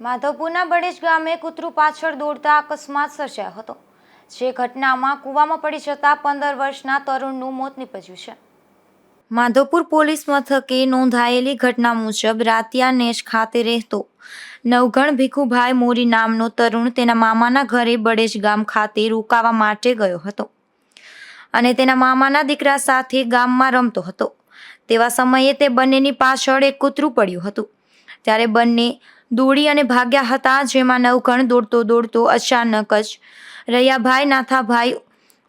માધવપુરના બડેજ ગામે કૂતરું પાછળ દોડતા અકસ્માત સર્જાયો હતો. જે ઘટનામાં કૂવામાં પડી જતા પંદર વર્ષના તરુણનું મોત નીપજ્યું છે. માધવપુર પોલીસ મથકે નોંધાયેલી ઘટના મુજબ રાતિયા નેશ ખાતે રહેતો નવગણ ભીખુભાઈ મોરી નામનો તરુણ તેના મામાના ઘરે બડેજ ગામ ખાતે રોકાવા માટે ગયો હતો અને તેના મામાના દીકરા સાથે ગામમાં રમતો હતો. તેવા સમયે તે બંનેની પાછળ એક કૂતરું પડ્યું હતું. ત્યારે બંને દોડી અને ભાગ્યા હતા, જેમાં નવઘણ દોડતો દોડતો અચાનક જ રૈયાભાઈ, નાથાભાઈ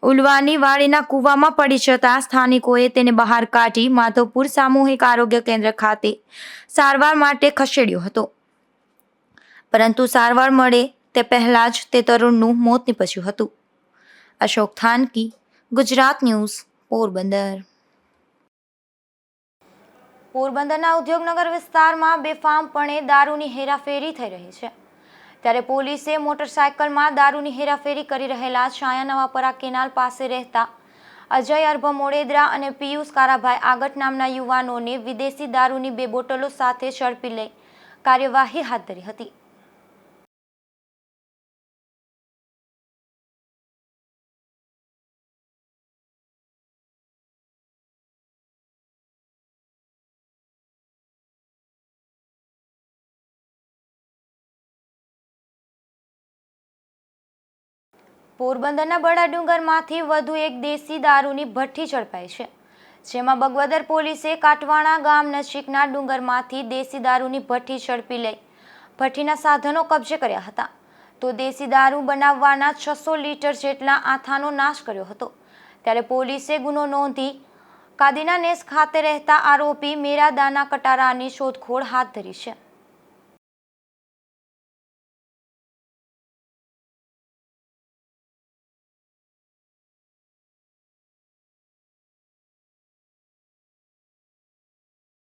ઉલવાની વાડીના કૂવામાં પડી જતા સ્થાનિકોએ તેને બહાર કાઢી માધવપુર સામૂહિક આરોગ્ય કેન્દ્ર ખાતે સારવાર માટે ખસેડ્યો હતો. પરંતુ સારવાર મળે તે પહેલાં જ તે તરુણનું મોત નીપજ્યું હતું. અશોક થાનકી, ગુજરાત ન્યૂઝ પોરબંદર. પોરબંદરના ઉદ્યોગનગર વિસ્તારમાં બેફામપણે દારૂની હેરાફેરી થઈ રહી છે. ત્યારે પોલીસે મોટરસાયકલમાં દારૂની હેરાફેરી કરી રહેલા છાયા નવાપરા કેનાલ પાસે રહેતા અજય અર્ભ મોડેદરા અને પિયુષ કારાભાઈ આગટ નામના યુવાનોને વિદેશી દારૂની બે બોટલો સાથે ઝડપી લઈ કાર્યવાહી હાથ ધરી હતી. પોરબંદરના બડા ડુંગરમાંથી વધુ એક દેશી દારૂની ભઠ્ઠી ઝડપાઈ છે. જેમાં બગવદર પોલીસે કાટવાણા ગામ નજીકના ડુંગરમાંથી દેશી દારૂની ભઠ્ઠી ઝડપી લઈ ભઠ્ઠીના સાધનો કબજે કર્યા હતા. તો દેશી દારૂ બનાવવાના છસો લીટર જેટલા આથાનો નાશ કર્યો હતો. ત્યારે પોલીસે ગુનો નોંધી કાદીના નેસ ખાતે રહેતા આરોપી મેરા દાના કટારાની શોધખોળ હાથ ધરી છે.